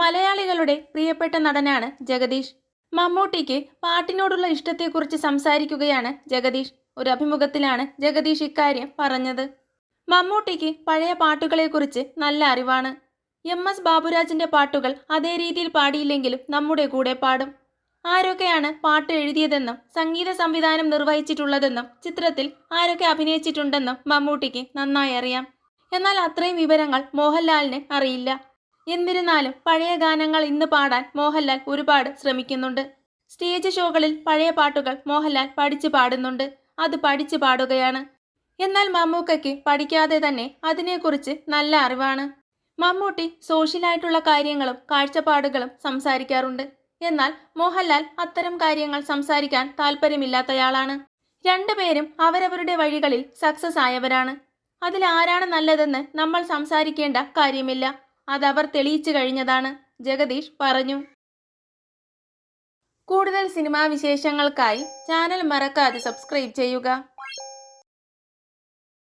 മലയാളികളുടെ പ്രിയപ്പെട്ട നടനാണ് ജഗദീഷ്. മമ്മൂട്ടിക്ക് പാട്ടിനോടുള്ള ഇഷ്ടത്തെക്കുറിച്ച് സംസാരിക്കുകയാണ് ജഗദീഷ്. ഒരു അഭിമുഖത്തിലാണ് ജഗദീഷ് ഇക്കാര്യം പറഞ്ഞത്. മമ്മൂട്ടിക്ക് പഴയ പാട്ടുകളെക്കുറിച്ച് നല്ല അറിവാണ്. എം എസ് ബാബുരാജിന്റെ പാട്ടുകൾ അതേ രീതിയിൽ പാടിയില്ലെങ്കിലും നമ്മുടെ കൂടെ പാടും. ആരൊക്കെയാണ് പാട്ട് എഴുതിയതെന്നും സംഗീത സംവിധാനം നിർവഹിച്ചിട്ടുള്ളതെന്നും ചിത്രത്തിൽ ആരൊക്കെ അഭിനയിച്ചിട്ടുണ്ടെന്നും മമ്മൂട്ടിക്ക് നന്നായി അറിയാം. എന്നാൽ അത്രയും വിവരങ്ങൾ മോഹൻലാലിന് അറിയില്ല. എന്നിരുന്നാലും പഴയ ഗാനങ്ങൾ ഇന്ന് പാടാൻ മോഹൻലാൽ ഒരുപാട് ശ്രമിക്കുന്നുണ്ട്. സ്റ്റേജ് ഷോകളിൽ പഴയ പാട്ടുകൾ മോഹൻലാൽ പഠിച്ചു പാടുന്നുണ്ട്. അത് പഠിച്ചു പാടുകയാണ്. എന്നാൽ മമ്മൂക്കയ്ക്ക് പഠിക്കാതെ തന്നെ അതിനെക്കുറിച്ച് നല്ല അറിവാണ്. മമ്മൂട്ടി സോഷ്യലായിട്ടുള്ള കാര്യങ്ങളും കാഴ്ചപ്പാടുകളും സംസാരിക്കാറുണ്ട്. എന്നാൽ മോഹൻലാൽ അത്തരം കാര്യങ്ങൾ സംസാരിക്കാൻ താല്പര്യമില്ലാത്തയാളാണ്. രണ്ടുപേരും അവരവരുടെ വഴികളിൽ സക്സസ് ആയവരാണ്. അതിൽ ആരാണ് നല്ലതെന്ന് നമ്മൾ സംസാരിക്കേണ്ട കാര്യമില്ല. അതവർ തെളിയിച്ചു കഴിഞ്ഞതാണ്. ജഗദീഷ് പറഞ്ഞു. കൂടുതൽ സിനിമാ വിശേഷങ്ങൾക്കായി ചാനൽ മറക്കാതെ സബ്സ്ക്രൈബ് ചെയ്യുക.